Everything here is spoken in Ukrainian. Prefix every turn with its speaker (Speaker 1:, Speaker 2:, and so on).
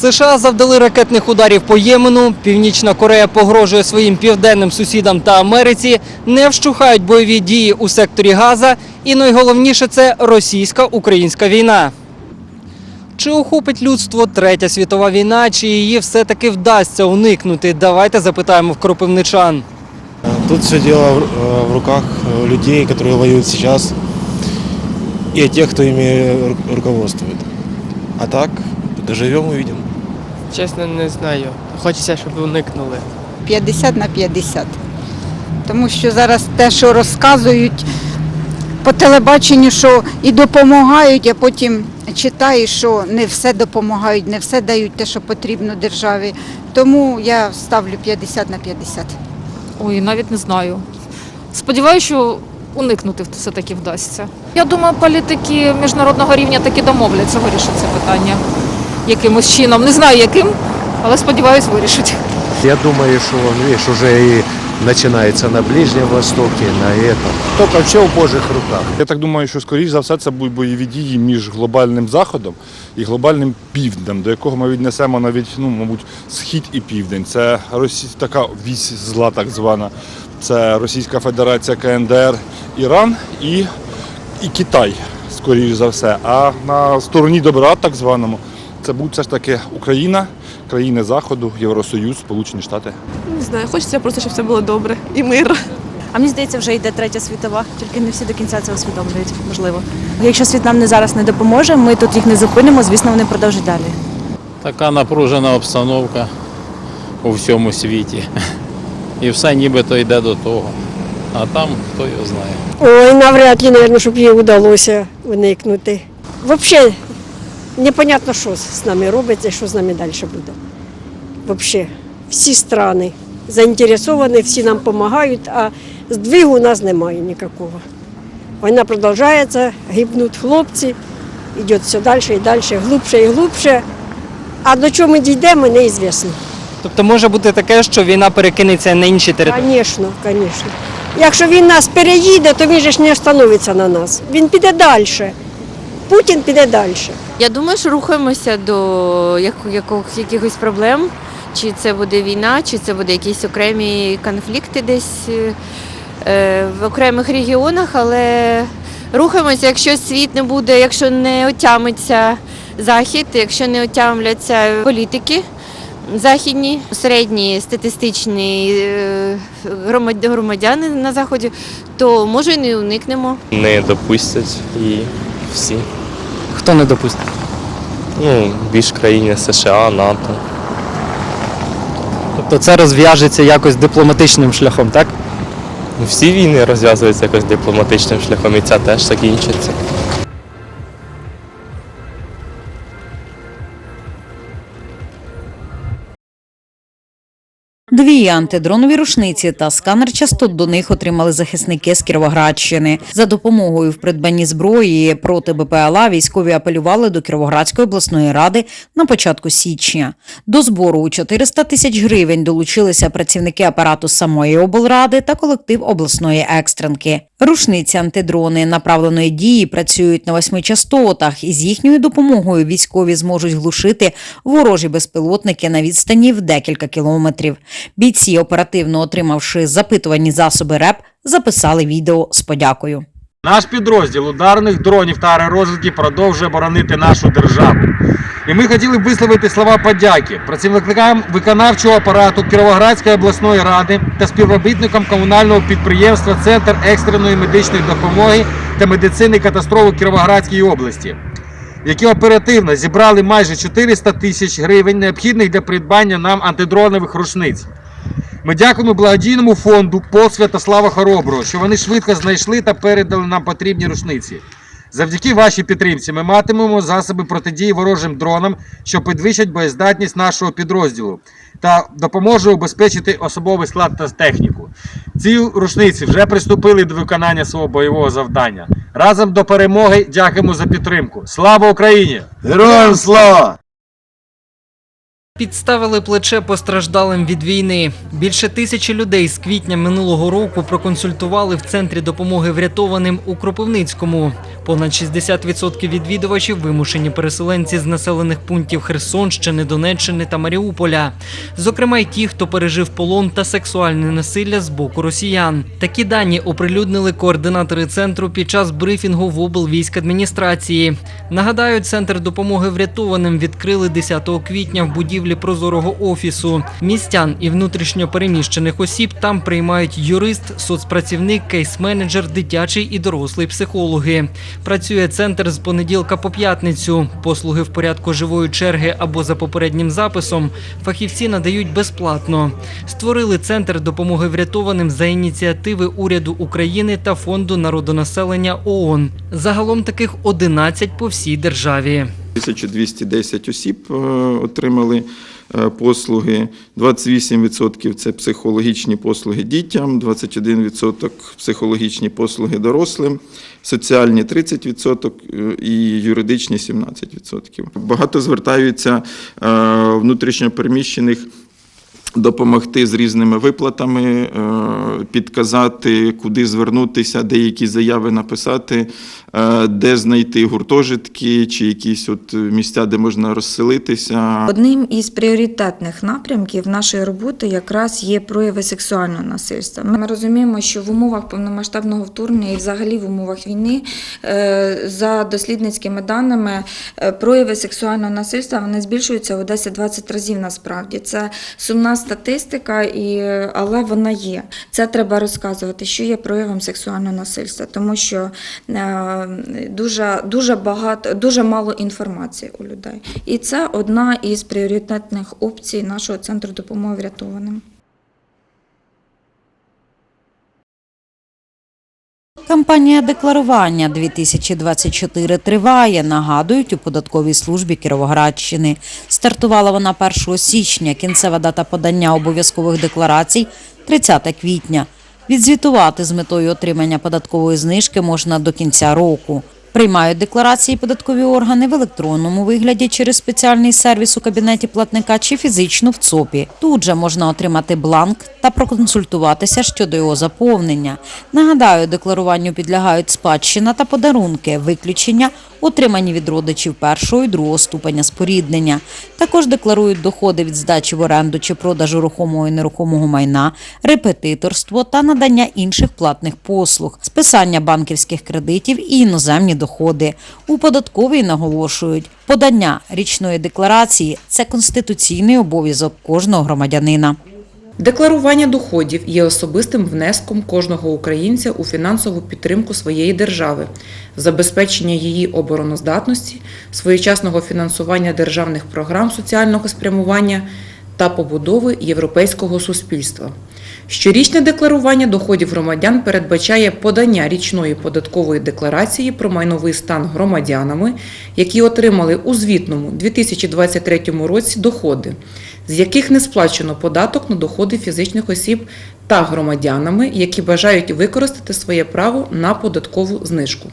Speaker 1: США завдали ракетних ударів по Ємену. Північна Корея погрожує своїм південним сусідам та Америці. Не вщухають бойові дії у секторі Газа. І найголовніше це російсько-українська війна. Чи охопить людство третя світова війна, чи її все-таки вдасться уникнути? Давайте запитаємо в кропивничан.
Speaker 2: Тут все дело в, э, в руках э, людей, которые воюют сейчас, и тех, кто ими ру- руководствует. А так, доживем, увидим.
Speaker 3: Чесно, не знаю. Хочеться, щоб уникнули.
Speaker 4: 50 на 50. Тому що зараз те, що розказують по телебаченню, що і допомагають, а потім читаєш, що не все допомагають, не все дають те, що потрібно державі. Тому я ставлю 50 на 50.
Speaker 5: Ой, навіть не знаю. Сподіваюся, що уникнути все-таки вдасться. Я думаю, політики міжнародного рівня таки домовляться вирішити це питання якимось чином. Не знаю яким, але сподіваюсь, вирішать.
Speaker 6: Я думаю, что он, видишь, уже и начинается на Ближнем Востоке, на этом. Только все в Божьих руках.
Speaker 7: Я так думаю, що скоріш за все це будуть бойові дії між глобальним заходом і глобальним півднем, до якого ми віднесемо навіть, ну, мабуть, схід і південь. Це Росі... така вісь зла, так звана. Це Російська Федерація, КНДР, Іран і, і Китай, скоріш за все. А на стороні добра, так званому, це будуть все ж таки Україна, країни Заходу, Євросоюз, Сполучені Штати.
Speaker 8: Не знаю, хочеться просто, щоб все було добре і мир.
Speaker 9: А мені здається, вже йде третя світова, тільки не всі до кінця це усвідомлюють, можливо. Якщо світ нам не зараз не допоможе, ми тут їх не зупинимо, звісно, вони продовжать далі.
Speaker 10: Така напружена обстановка у всьому світі. І все нібито йде до того. А там хто його знає.
Speaker 8: Ой, навряд ли, мабуть, щоб їй вдалося уникнути. Взагалі, непонятно, що з нами робиться і що з нами далі буде. Взагалі, всі страни заінтересовані, всі нам допомагають, а здвигу у нас немає ніякого. Війна продовжується, гибнуть хлопці, йде все далі і далі, глубше і глубше. А до чого ми дійдемо, неізвісно.
Speaker 1: Тобто може бути таке, що війна перекинеться на інші території.
Speaker 8: Звісно, звісно. Якщо він нас переїде, то він же ж не встановиться на нас. Він піде далі. Путін піде далі.
Speaker 11: Я думаю, що рухаємося до якихось проблем. Чи це буде війна, чи це буде якісь окремі конфлікти десь е, в окремих регіонах, але рухаємося, якщо світ не буде, якщо не отямиться захід, якщо не отямляться політики західні, середні статистичні е, громадяни на заході, то може і не уникнемо.
Speaker 3: Не допустять і всі.
Speaker 1: Хто не допустить?
Speaker 3: Ну, більш країни США, НАТО.
Speaker 1: Тобто це розв'яжеться якось дипломатичним шляхом, так?
Speaker 3: Ну, Всі війни розв'язуються якось дипломатичним шляхом, і ця теж закінчиться.
Speaker 9: Дві антидронові рушниці та сканер частот до них отримали захисники з Кіровоградщини. За допомогою в придбанні зброї проти БПЛА військові апелювали до Кіровоградської обласної ради на початку січня. До збору у 400 тисяч гривень долучилися працівники апарату самої облради та колектив обласної екстренки. Рушниці антидрони направленої дії працюють на восьми частотах, і з їхньою допомогою військові зможуть глушити ворожі безпілотники на відстані в декілька кілометрів. Бійці, оперативно отримавши запитувані засоби РЕП, записали відео з подякою.
Speaker 12: Наш підрозділ ударних дронів та аеророзвідки продовжує боронити нашу державу. І ми хотіли б висловити слова подяки працівникам виконавчого апарату Кіровоградської обласної ради та співробітникам комунального підприємства Центр екстреної медичної допомоги та медицини катастрофи Кіровоградської області, які оперативно зібрали майже 400 тисяч гривень, необхідних для придбання нам антидронових рушниць. Ми дякуємо благодійному фонду Пол Святослава Хороброго, що вони швидко знайшли та передали нам потрібні рушниці. Завдяки вашій підтримці ми матимемо засоби протидії ворожим дронам, що підвищать боєздатність нашого підрозділу та допоможе убезпечити особовий склад та техніку. Ці рушниці вже приступили до виконання свого бойового завдання. Разом до перемоги дякуємо за підтримку. Слава Україні!
Speaker 2: Героям слава!
Speaker 1: Підставили плече постраждалим від війни. Більше тисячі людей з квітня минулого року проконсультували в центрі допомоги врятованим у Кропивницькому. Понад 60% відвідувачів вимушені переселенці з населених пунктів Херсонщини, Донеччини та Маріуполя. Зокрема, й ті, хто пережив полон та сексуальне насилля з боку росіян. Такі дані оприлюднили координатори центру під час брифінгу в облвійськадміністрації. Нагадаю, центр допомоги врятованим відкрили 10 квітня в будівлі прозорого офісу. Містян і внутрішньо переміщених осіб там приймають юрист, соцпрацівник, кейс-менеджер, дитячий і дорослий психологи. Працює центр з понеділка по п'ятницю. Послуги в порядку живої черги або за попереднім записом фахівці надають безплатно. Створили центр допомоги врятованим за ініціативи уряду України та фонду народонаселення ООН. Загалом таких 11 по всій державі.
Speaker 13: 1210 осіб е, отримали е, послуги, 28% це психологічні послуги дітям, 21% психологічні послуги дорослим, соціальні 30% е, і юридичні 17%. Багато звертаються внутрішньопереміщених допомогти з різними виплатами, е, підказати, куди звернутися, де які заяви написати, е, де знайти гуртожитки чи якісь от місця, де можна розселитися.
Speaker 14: Одним із пріоритетних напрямків нашої роботи якраз є прояви сексуального насильства. Ми розуміємо, що в умовах повномасштабного вторгнення і взагалі в умовах війни, е, за дослідницькими даними, прояви сексуального насильства вони збільшуються у 10-20 разів насправді. Це сумна статистика, і, але вона є. Це треба розказувати, що є проявом сексуального насильства, тому що е, дуже, дуже багато, дуже мало інформації у людей. І це одна із пріоритетних опцій нашого центру допомоги врятованим.
Speaker 9: Кампанія декларування 2024 триває, нагадують у податковій службі Кіровоградщини. Стартувала вона 1 січня. Кінцева дата подання обов'язкових декларацій 30 квітня. Відзвітувати з метою отримання податкової знижки можна до кінця року. Приймають декларації податкові органи в електронному вигляді через спеціальний сервіс у кабінеті платника чи фізично в ЦОПі. Тут же можна отримати бланк та проконсультуватися щодо його заповнення. Нагадаю, декларуванню підлягають спадщина та подарунки, виключення отримані від родичів першого і другого ступеня споріднення. Також декларують доходи від здачі в оренду чи продажу рухомого і нерухомого майна, репетиторство та надання інших платних послуг, списання банківських кредитів і іноземні доходи. У податковій наголошують, подання річної декларації це конституційний обов'язок кожного громадянина.
Speaker 15: Декларування доходів є особистим внеском кожного українця у фінансову підтримку своєї держави, забезпечення її обороноздатності, своєчасного фінансування державних програм соціального спрямування та побудови європейського суспільства. Щорічне декларування доходів громадян передбачає подання річної податкової декларації про майновий стан громадянами, які отримали у звітному 2023 році доходи, з яких не сплачено податок на доходи фізичних осіб та громадянами, які бажають використати своє право на податкову знижку.